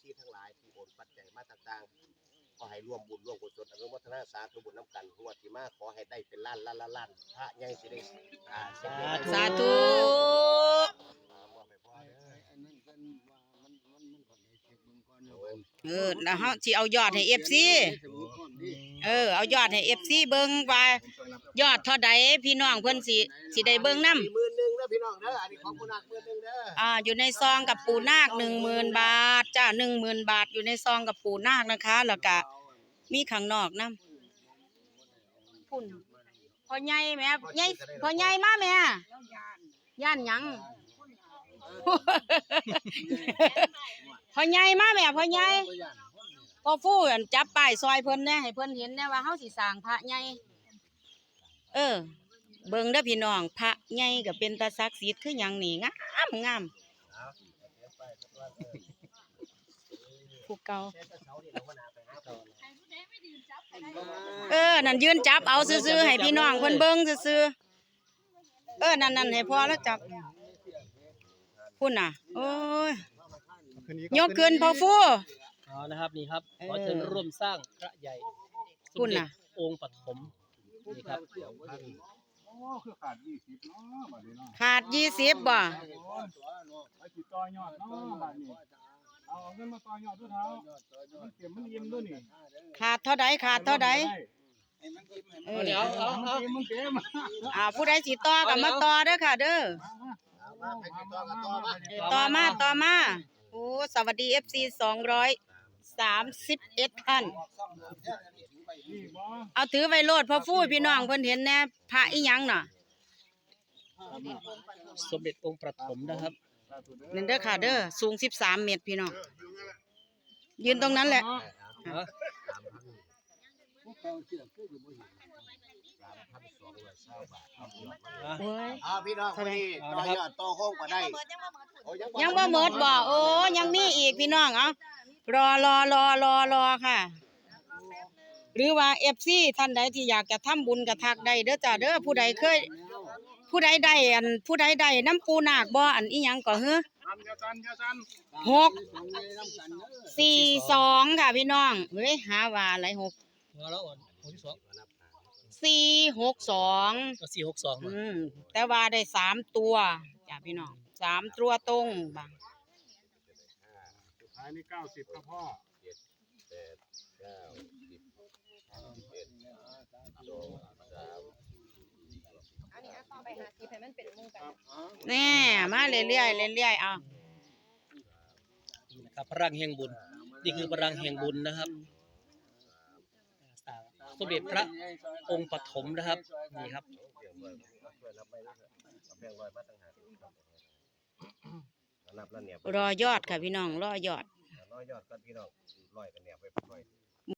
ซีทั้งหลายที่โอนปัจจัยมาต่างๆขอให้ร่วมบุญร่วมกุศลอนุโมทนาสาธุบุญน้ำกันงวดที่มาขอให้ได้เป็นล้านล้านล้านล้านพระใหญ่สิได้อ่าเสร็จเรียบร้อยสาธุอ่ามอบให้พ่อเด้ออันนั้นกันว่ามันมันมันก่อนได้เช็คเบิ่งก่อนโอ้ยเออแล้วเฮาสิเอายอดให้ FC สมุดก่อนดิเออเอายอดให้ FC เบิ่งว่า ยอดเท่าใดพี่น้องเพิ่นสิสิได้เบิ่งนํสี่หมื่นหนึ่งเด้อพี่น้องเด้ออันนี้ของคุณนักหมื่นหนึ่งเด้ออ่าอยู่ในซองกับปูนาค10,000บาทจ้า10,000บาทอยู่ในซองกับปูนาคนะคะแล้วก็มีข้างนอกนํพุ่นพ่อใหญ่แม่ใหญ่พ่อใหญ่มาแม่ย่านหยังพ่อใหญ่มาแม่พ่อใหญ่ตัวอย่างพอฟู่อั่นจับป้ายซอยเพิ่นแหน่ให้เพิ่นเห็นแหน่ว่าเฮาสิสร้างพระใหญ่ เออ เบิ่งเด้อพี่น้อง พระใหญ่ก็เป็นตาศักดิ์สิทธิ์คือหยังนี่งามงามผู้เก่าเออ นั่นยืนจับเอาซื่อๆให้พี่น้องเพิ่นเบิ่งซื่อๆเออ นั่นๆให้พอแล้วจับพุ่นน่ะ โอ้ยยกขึ้นพอฟู่ เอานะครับนี่ครับขอเชิญร่วมสร้างพระใหญ่สคุณเด็จน่ะ องค์ปฐม ครับโอ้คือขาดยี่สิบเนาะบัดนี้เนาะขาดยี่สิบบ่โอ้ตัวเนาะไปติดต่อยอดเนาะบัดนี้เอาเอาเงินมาต่อยอดด้วยเท้ามันเก็บมันยิ้มด้วยนี่ขาดเท่าใดขาดเท่าใดให้มันยิ้มให้เอมันอเดี๋ยวเอามันเอาเก็บมันเก็บมาอ่าผู้ใดสิต่อก็มาต่อเด้อค่ะ เด้อมาให้ติดต่อกันต่อมาเออต่อมาต่อมาโอ้สวัสดี FC สองร้อยสามสิบเอ็ดท่าน นี่บ่เอาถือไว้โลดพ่อฟู่พี่น้องเพิ่นเห็นแน่พระอีหยังน่ะสมเด็จองค์ปฐมนะครับ นั่นเด้อค่ะเด้อสูงสิบสามเมตรพี่น้องยืนตรงนั้นแหละพวกเขาเชื่อคืออยู่บ่เห็นโอ้ย อ่าพี่น้องคนนี้ต่อยอดต่อโค้งก็ได้โอ้ยังบ่หมดบ่โอ้ยังมีอีกพี่น้องเอารอรอรอรอรอค่ะ หรือว่า FC ท่านใดที่อยากจะทำบุญกระทักได้เด้อจ้าเด้อผู้ใดเคย ผู้ใดได้อันผู้ใดได้น้ำปูนาคบ่อันอีหยังก็เฮ้อทำเดียวกันเดียวกันหกสองเลยนำกันเด้อสี่สองค่ะพี่น้องเฮ้ยหาว่าอะไรหกหัวเราอ่อนหัวที่สองสี่หกสองก็สี่หกสองอืมแต่ว่าได้สามตัวจ้าพี่น้องสามตัวตรงบางสุดท้ายนี่เก้าสิบครับพ่อ แน่มาเรื่อยๆเรื่อยๆเอานี่นะครับพลังแห่งบุญ นี่คือพลังแห่งบุญนะครับสมเด็จพระองค์ปฐมนะครับ นี่ครับนับแล้วเนี่ยรอยอดค่ะพี่น้องรอยอดร้อยยอดกันพี่น้องร้อยกันเนี่ยไปร้อย